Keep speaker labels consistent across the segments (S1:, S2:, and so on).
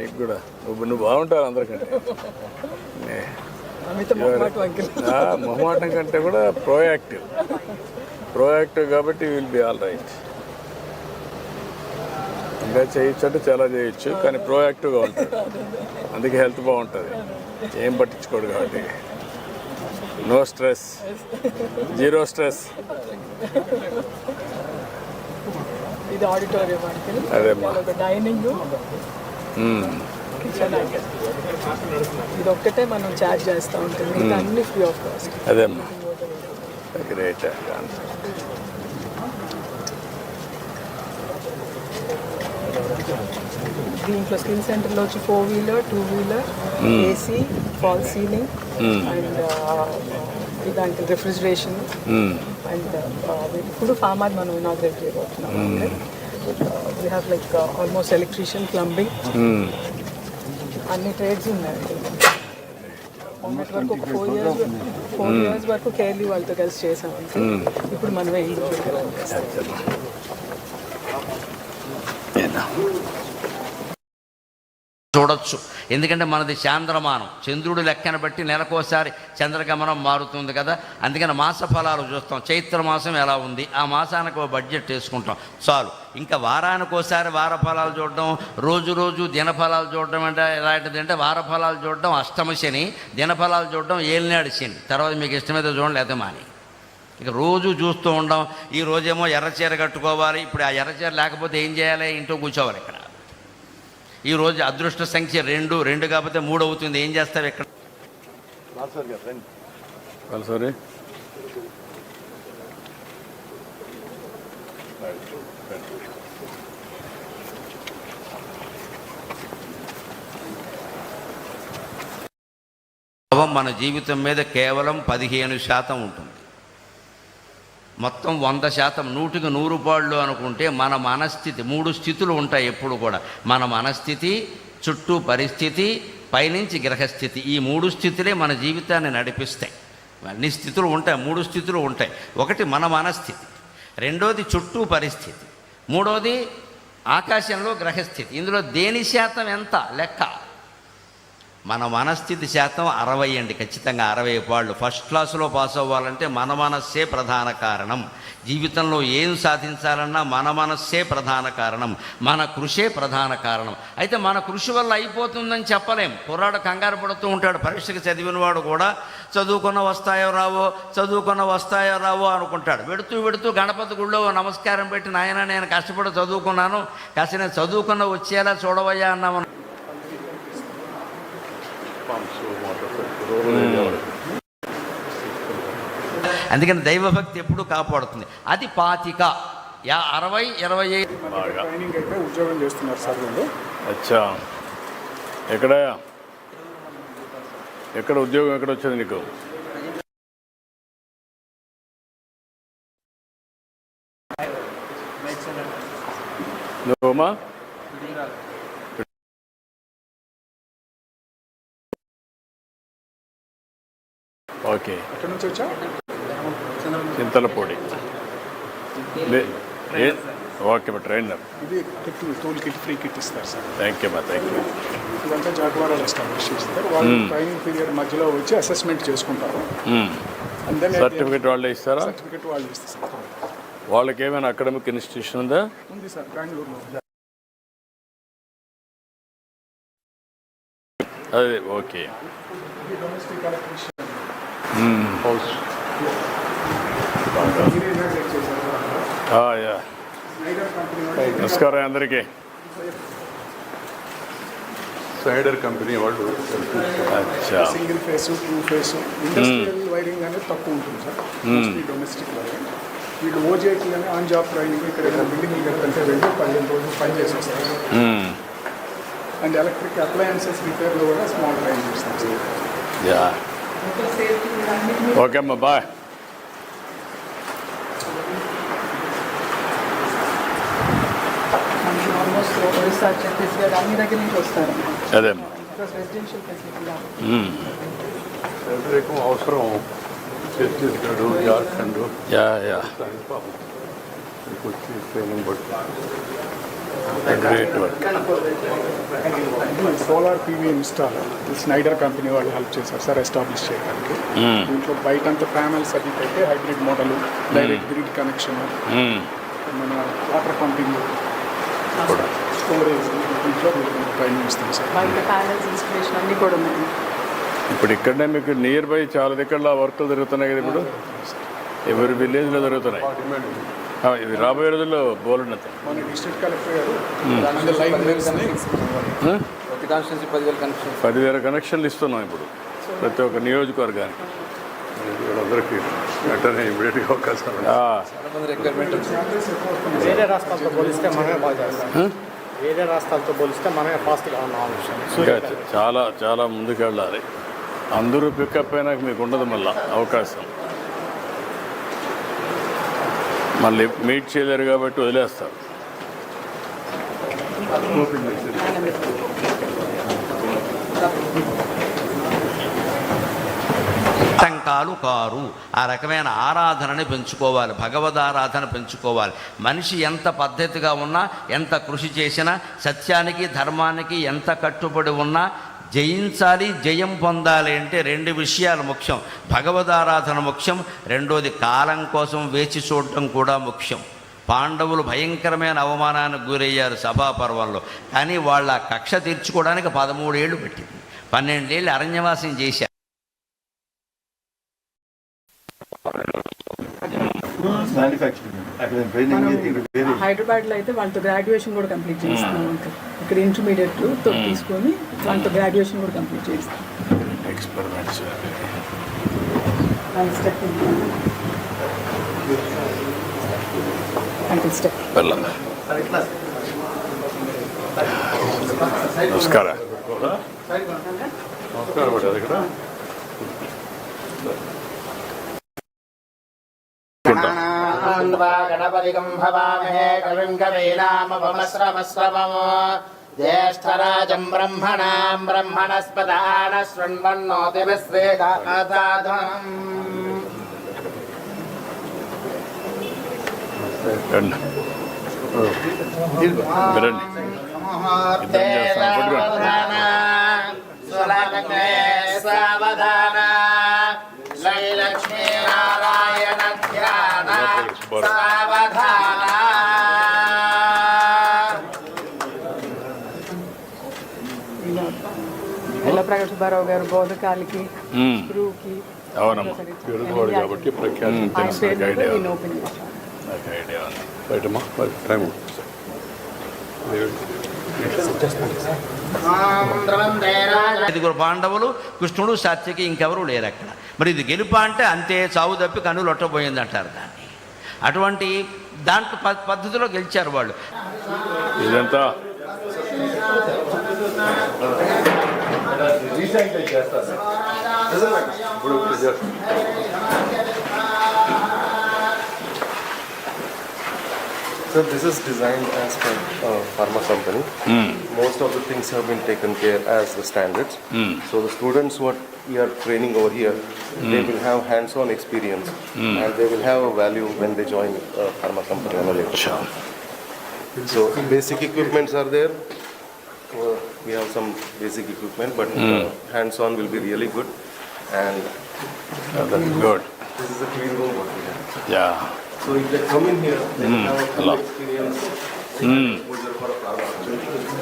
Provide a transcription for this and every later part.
S1: నీకు కూడా. నువ్వు నువ్వు బాగుంటావు అందరికంటే.
S2: మొహమాట
S1: కంటే కూడా ప్రోయాక్టివ్ ప్రోయాక్టివ్ కాబట్టి విల్ బి ఆల్ రైట్ ఇంకా చేయొచ్చు అంటే చాలా చేయొచ్చు కానీ ప్రోయాక్టివ్గా ఉంటాడు. అందుకే హెల్త్ బాగుంటుంది. ఏం పట్టించుకోడు కాబట్టి. నో స్ట్రెస్ జీరో స్ట్రెస్ అదేమ్మా.
S2: ఇది ఒక్కటే మనం ఛార్జ్ చేస్తూ ఉంటుంది. ఇది అన్ని ఫ్రీ ఆఫ్ కాస్ట్
S1: అదేమ్మా గ్రేట్
S2: దీంట్లో స్కిల్ సెంటర్లో వచ్చి four wheeler two wheeler AC fall ceiling and ఇదానికి refrigeration and ఇప్పుడు ఫార్మర్ మనం ఇనాగ్రేట్ చేయబోతున్నాం. We have like almost electrician plumbing అన్ని ట్రేడ్స్ ఉన్నాయండి. మొన్నటి వరకు ఒక ఫోర్ ఇయర్స్ ఫోర్ ఇయర్స్ వరకు కేర్లీ వాళ్ళతో కలిసి చేసామంటే ఇప్పుడు మనమే ఇండివిజువల్గా
S3: చూడొచ్చు. ఎందుకంటే మనది చాంద్రమానం. చంద్రుడు లెక్కన బట్టి నెలకోసారి చంద్రగమనం మారుతుంది కదా. అందుకని మాస ఫలాలు చూస్తాం. చైత్ర మాసం ఎలా ఉంది? ఆ మాసానికి ఒక బడ్జెట్ వేసుకుంటాం. చాలు. ఇంకా వారానికోసారి వార ఫలాలు చూడడం రోజు రోజు దినఫలాలు చూడడం అంటే ఎలాంటిది అంటే వార ఫలాలు చూడడం అష్టమ శని దినఫలాలు చూడడం ఏలినాడు శని. తర్వాత మీకు ఇష్టమైతే చూడండి లేదా మాని ఇక రోజు చూస్తూ ఉండం ఈ రోజేమో ఎర్రచీర కట్టుకోవాలి ఇప్పుడు ఆ ఎర్రచీర లేకపోతే ఏం చేయాలి? ఇంట్లో కూర్చోవాలి ఇక్కడ. ఈ రోజు అదృష్ట సంఖ్య రెండు రెండు కాకపోతే మూడు అవుతుంది. ఏం చేస్తావు ఇక్కడ?
S1: సారీ
S3: ప్రభావం మన జీవితం మీద కేవలం పదిహేను శాతం ఉంటుంది. మొత్తం వంద శాతం నూటికి నూరు పాళ్ళు అనుకుంటే మన మనస్థితి మూడు స్థితులు ఉంటాయి ఎప్పుడు కూడా. మన మనస్థితి చుట్టూ పరిస్థితి పైనుంచి గ్రహస్థితి ఈ మూడు స్థితులే మన జీవితాన్ని నడిపిస్తాయి. అన్ని స్థితులు ఉంటాయి మూడు స్థితులు ఉంటాయి. ఒకటి మన మనస్థితి రెండోది చుట్టూ పరిస్థితి మూడోది ఆకాశంలో గ్రహస్థితి ఇందులో దేని శాతం ఎంత? లెక్క. మన మనస్థితి శాతం అరవై అండి ఖచ్చితంగా అరవై పాళ్ళు. ఫస్ట్ క్లాసులో పాస్ అవ్వాలంటే మన మనస్సే ప్రధాన కారణం. జీవితంలో ఏం సాధించాలన్నా మన మనస్సే ప్రధాన కారణం. మన కృషే ప్రధాన కారణం. అయితే మన కృషి వల్ల అయిపోతుందని చెప్పలేం. కుర్రాడు కంగారు పడుతూ ఉంటాడు. పరీక్షకు చదివినవాడు కూడా చదువుకున్న వస్తాయో రావో చదువుకున్న వస్తాయో రావో అనుకుంటాడు. వెడుతూ వెడుతూ గణపతి గుళ్ళో నమస్కారం పెట్టి నాయన నేను కష్టపడి చదువుకున్నాను. కాస్త నేను చదువుకున్న వచ్చేలా చూడవయ్యా అన్నామని అందుకని దైవభక్తి ఎప్పుడు కాపాడుతుంది. అది పాతిక. యా అరవై ఇరవై ఐదు.
S4: ఉద్యోగం చేస్తున్నారు సార్ వీళ్ళు.
S1: అచ్చా. ఎక్కడ? ఎక్కడ ఉద్యోగం ఎక్కడ వచ్చింది నీకు? నువ్వమ్మా ఓకే.
S4: ఎక్కడి నుంచి వచ్చా
S1: చింతలపూడి. ఓకే మా ట్రైనర్.
S4: ఇది kit tool kit free kit ఇస్తారు సార్.
S1: థ్యాంక్ యూ మా థ్యాంక్ యూ
S4: ఇదంతా జాగ్వారాలు ఎస్టాబ్లిష్ చేస్తారు. వాళ్ళు ట్రైనింగ్ పీరియడ్ మధ్యలో వచ్చి అసెస్మెంట్ చేసుకుంటారు.
S1: సర్టిఫికేట్ వాళ్ళే ఇస్తారా?
S4: సర్టిఫికేట్ వాళ్ళు ఇస్తారు
S1: వాళ్ళకి ఏమైనా అకాడమిక్ ఇన్స్టిట్యూషన్ ఉందా?
S4: ఉంది సార్ బెంగళూరులో
S1: అదే ఓకే.
S4: డొమెస్టిక్ ఎలక్ట్రిషియన్
S1: హౌస్ నమస్కారం అందరికీ
S5: స్నైడర్ కంపెనీ వాళ్ళు
S1: అచ్చా
S4: single phase two phase industrial wiring అనేది తక్కువ ఉంటుంది సార్ మోస్ట్లీ డొమెస్టిక్ వైరింగ్ వీళ్ళు ఓజేటీ అని ఆన్ జాబ్ ట్రైనింగ్ ఇక్కడ ఏదైనా బిల్డింగ్ కడితే వెళ్ళి పదిహేను రోజులు పని చేసి వస్తారు అండ్ ఎలక్ట్రిక్ అప్లయన్సెస్ రిపేర్లో కూడా స్మాల్ ట్రైనింగ్ ఇస్తాం సార్
S1: యా ఓకే అమ్మా బాయ్
S2: మనకి ఆల్మోస్ట్
S4: అదే solar PV install Schneider company వాళ్ళు హెల్ప్ చేశారు సార్ ఎస్టాబ్లిష్ చేయడానికి. దీంట్లో బయట అంతా ప్యానల్స్ అది అయితే hybrid model direct grid connection మన వాటర్ పంపింగ్ కూడా. దీంట్లో ట్రైనింగ్ ఇస్తాం సార్.
S2: బయట ప్యానల్స్ ఇన్స్టలేషన్ అన్నీ కూడా ఉన్నాయి.
S1: ఇప్పుడు ఇక్కడనే మీకు నియర్ బై చాలా దగ్గర వర్కులు జరుగుతున్నాయి కదా ఇప్పుడు? ఎవరి విలేజ్లో జరుగుతున్నాయి? ఇవి రాబోయే రోజుల్లో
S4: మన డిస్ట్రిక్ట్ కలెక్టర్ గారు
S6: కాన్స్టిట్యూన్సీ పదివేల కనెక్షన్
S1: పదివేల కనెక్షన్లు ఇస్తున్నాం ఇప్పుడు ప్రతి ఒక్క నియోజకవర్గానికి.
S5: వెంటనే ఇమీడియట్గా అవకాశం
S7: వేరే రాష్ట్రాలతో పోలిస్తే మనమే ఫాస్ట్గా ఉన్నాం
S1: ఇంకా చాలా చాలా ముందుకు వెళ్ళాలి అందరూ పికప్ అయినాక మీకు ఉండదు మళ్ళీ అవకాశం. మళ్ళీ మీట్ చేయలేరు కాబట్టి వదిలేస్తారు.
S3: కాలు కారు. ఆ రకమైన ఆరాధనని పెంచుకోవాలి. భగవద్ ఆరాధన పెంచుకోవాలి. మనిషి ఎంత పద్ధతిగా ఉన్నా ఎంత కృషి చేసినా సత్యానికి ధర్మానికి ఎంత కట్టుబడి ఉన్నా జయించాలి జయం పొందాలి అంటే రెండు విషయాలు ముఖ్యం. భగవద్ ఆరాధన ముఖ్యం. రెండోది కాలం కోసం వేచి చూడటం కూడా ముఖ్యం. పాండవులు భయంకరమైన అవమానానికి గురయ్యారు సభాపర్వంలో కానీ వాళ్ళ కక్ష తీర్చుకోవడానికి పదమూడేళ్ళు పెట్టింది. పన్నెండేళ్ళు అరణ్యవాసం చేశారు.
S2: హైదరాబాద్లో అయితే వాళ్ళతో గ్రాడ్యుయేషన్ కూడా కంప్లీట్ చేస్తున్నాం అంకల్ ఇక్కడ ఇంటర్మీడియట్తో తీసుకొని వాళ్ళతో గ్రాడ్యుయేషన్ కూడా కంప్లీట్ చేస్తాం
S1: ఎక్స్పెరిమెంట్స్ నమస్కార
S5: ఇక్కడ
S8: భవామహే కవిం కవీనామపమశ్రమశ్రవమో జ్యేష్ఠరాజం బ్రహ్మణాం బ్రహ్మణస్పదాన శృణ్వన్నోతి విశ్వేదాధనం
S1: రండి. రండి
S8: సావధాన.
S2: ఎల్లప్రగడ సుబ్బారావు గారు బోధకాలకి. గురువుకి
S1: అవునమ్మా.
S5: తెలుగువాడు కాబట్టి ప్రఖ్యాతి
S1: నాకు ఐడియా ఉంది.
S5: రైటమ్మా టైం
S3: ఐదుగురు పాండవులు కృష్ణుడు సాత్యకి ఇంకెవరూ లేరు అక్కడ మరి ఇది గెలుప అంటే అంతే చావు తప్పి కన్ను లొట్టబోయింది అంటారు దాన్ని. అటువంటి దాంట్లో ప- పద్ధతిలో గెలిచారు వాళ్ళు.
S1: ఇదంతా.
S5: ఇప్పుడు
S9: So this is designed as per uh, pharma company. Mm. Most of the things have been taken care as the standards. Mm. So the students what we are training over here, mm. they will have hands-on experience mm. and they will have a value when they join a pharma company. Sure. So basic equipments are there. Uh, we have some basic equipment, but mm. hands-on will be really good. And
S1: uh, good.
S9: This is a clean room.
S1: Yeah.
S9: So if they come in here, they will have a full
S1: Hello.
S9: experience, pharma.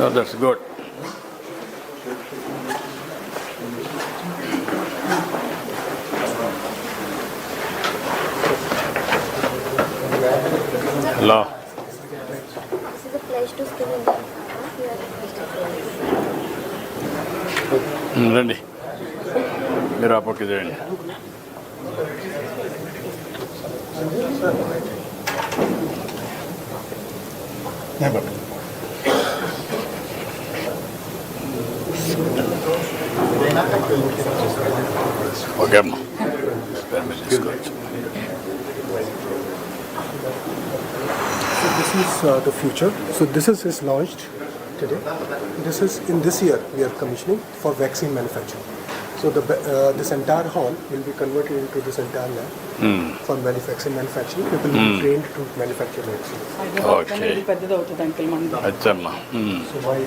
S1: No that's good hello
S10: This is a flash to skin in
S1: రండి మీరు ఆ పక్క చేయండి Never. bak.
S11: So this is uh, the future. So this is, is launched today. This is in this year we are commissioning for vaccine manufacturing. So the, uh, this entire hall will be converted into this entire lab mm. for manufacturing. Manufacturing people mm. will be trained to manufacture medicines.
S1: Okay. Achama.
S11: So
S2: why?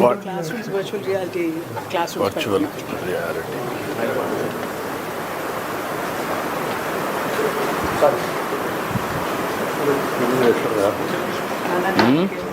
S1: What?
S2: Classrooms, virtual reality classrooms.
S1: Virtual reality.
S5: Sorry. Mm.